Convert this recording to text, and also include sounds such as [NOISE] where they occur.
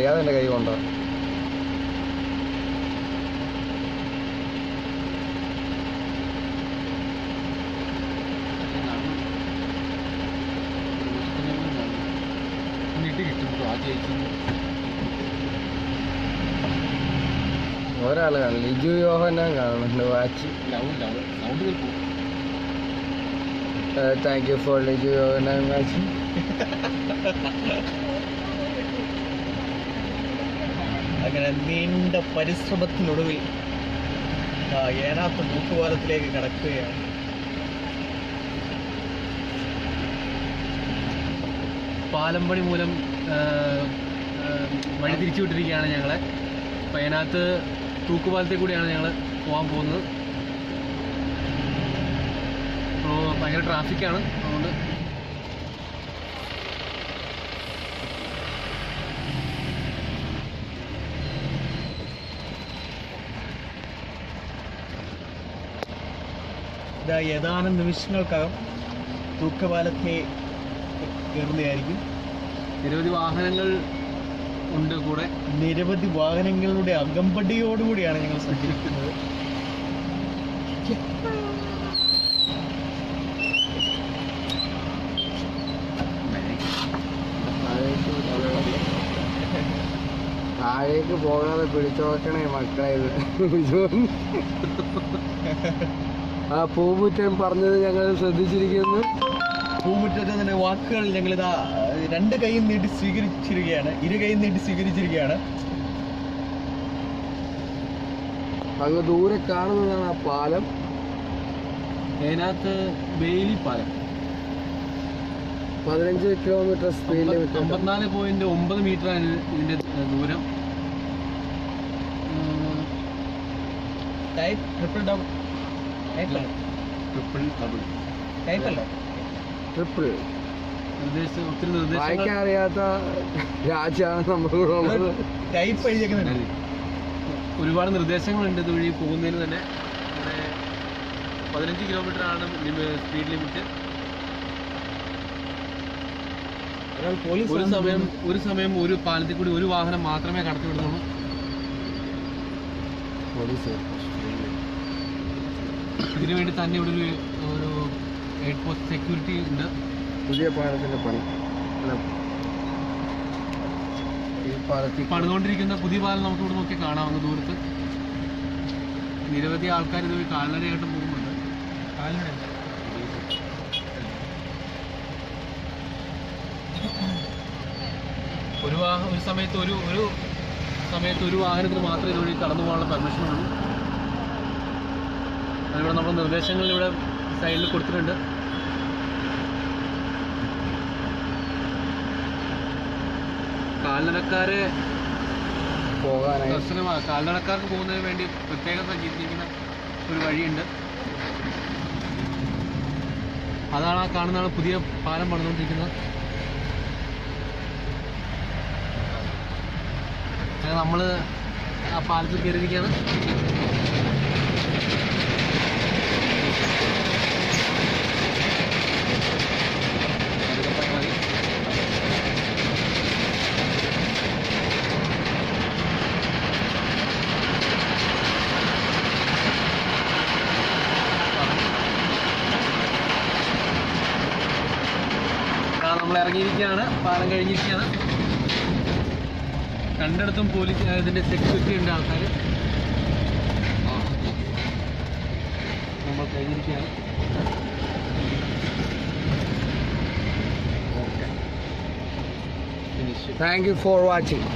അറിയാതെ എന്റെ കൈ കൊണ്ട? ഒരാൾ കിട്ടും ആ ചേച്ചി ഒരാൾ കാണും. ലിജു യോഹനാൻ കാണുന്നുണ്ട് watch. Thank you for Liju Yohanan watch. [LAUGHS] അങ്ങനെ നീണ്ട പരിശ്രമത്തിനൊടുവിൽ ഏനാത്ത മൂക്കുപാലത്തിലേക്ക് കടക്കുകയാണ്. പാലം പണി മൂലം വഴി തിരിച്ചു വിട്ടിരിക്കുകയാണ് ഞങ്ങളെ. അപ്പം അതിനകത്ത് തൂക്കുപാലത്തിൽ കൂടിയാണ് ഞങ്ങൾ പോകാൻ പോകുന്നത്. അപ്പോൾ ഭയങ്കര ട്രാഫിക്കാണ് അതുകൊണ്ട് ഇതാ ഏതാനും നിമിഷങ്ങൾക്കകം തൂക്കപാലത്തെ കയറുന്നതായിരിക്കും. നിരവധി വാഹനങ്ങൾ ഉണ്ട് കൂടെ. നിരവധി വാഹനങ്ങളുടെ അകമ്പടിയോടുകൂടിയാണ് ഞങ്ങൾ സഞ്ചരിക്കുന്നത്. താഴേക്ക് പോകാതെ പിടിച്ചോക്കണേ മക്കളെ ഇത്. ആ പൂമുറ്റൻ പറഞ്ഞത് ഞങ്ങൾ ശ്രദ്ധിച്ചിരിക്കുന്നു. പൂമുറ്റത്തിന്റെ വാക്കുകൾ ഞങ്ങളിതാ രണ്ട് കൈയും നീട്ടി സ്വീകരിച്ചിരിക്കുകയാണ് ഇരു കൈയും നീട്ടി സ്വീകരിച്ചിരിക്കുകയാണ്. അങ്ങ് ദൂരെ കാണുന്നതാണ് ആ പാലം. അതിനകത്ത് ബെയിലി പാലം. പതിനഞ്ച് കിലോമീറ്റർ സ്പീഡിൽ അമ്പത്തിനാല് പോയിന്റ് ഒമ്പത് മീറ്റർ ആണ് ഇതിന്റെ ദൂരം. Type triple double triple double type അല്ലേ ട്രിപ്പിൾ വായിക്കാൻ അറിയാത്ത രാജ്യമാണ് നമ്മുടെ ഉള്ളത്. ടൈപ്പ് എഴുതിയേക്കുന്നുണ്ട്. ഒരുപാട് നിർദ്ദേശങ്ങളുണ്ട് ഇതുവഴി പോകുന്നതിന് തന്നെ. ഇവിടെ പതിനഞ്ച് കിലോമീറ്റർ ആണ് സ്പീഡ് ലിമിറ്റ് ഒരു സമയം ഒരു സമയം ഒരു പാലത്തിൽ കൂടി ഒരു വാഹനം മാത്രമേ കടത്തിവിടുന്നുള്ളൂ. പോലീസ്. ഇതിനു വേണ്ടി തന്നെ ഇവിടെ ഒരു ഒരു എയ്ഡ് പോസ്റ്റ് സെക്യൂരിറ്റി ഉണ്ട്. പുതിയ പാലത്തിന്റെ പണി. ഈ പാലത്തിൽ പണിതുകൊണ്ടിരിക്കുന്ന പുതിയ പാലം നമുക്ക് ഇവിടെ നോക്കി കാണാം അങ്ങ് ദൂരത്ത്. നിരവധി ആൾക്കാർ ഇതുവഴി കാൽനടയായിട്ട് പോകുന്നുണ്ട്. ഒരു വാഹനം ഒരു സമയത്ത് ഒരു ഒരു സമയത്ത് ഒരു വാഹനത്തിന് മാത്രമേ ഇതുവഴി കടന്നു പോകാനുള്ള പെർമിഷൻ ഉള്ളൂ. അതിവിടെ നമ്മൾ നിർദ്ദേശങ്ങൾ ഇവിടെ സൈഡിൽ കൊടുത്തിട്ടുണ്ട്. കാൽനടക്കാരെ പോകാനായി. ദർശനമാ കാൽനടക്കാർക്ക് പോകുന്നതിന് വേണ്ടി പ്രത്യേകം സജ്ജീകരിച്ചിരിക്കുന്ന ഒരു വഴിയുണ്ട്. അതാണ് ആ കാണുന്നതാണ് പുതിയ പാലം പണിതുകൊണ്ടിരിക്കുന്നത്. നമ്മൾ നമ്മൾ ആ പാലത്തിൽ കയറിയിരിക്കുകയാണ് ആ, നമ്മൾ ഇറങ്ങിയിരിക്കുകയാണ് പാലം കഴിഞ്ഞിരിക്കുകയാണ്. രണ്ടിടത്തും പോലീസ് ഇതിന്റെ സെക്യൂരിറ്റി ഉണ്ട് ആൾക്കാർ നമ്മൾ കഴിഞ്ഞിരിക്കുകയാണ്. Thank you for watching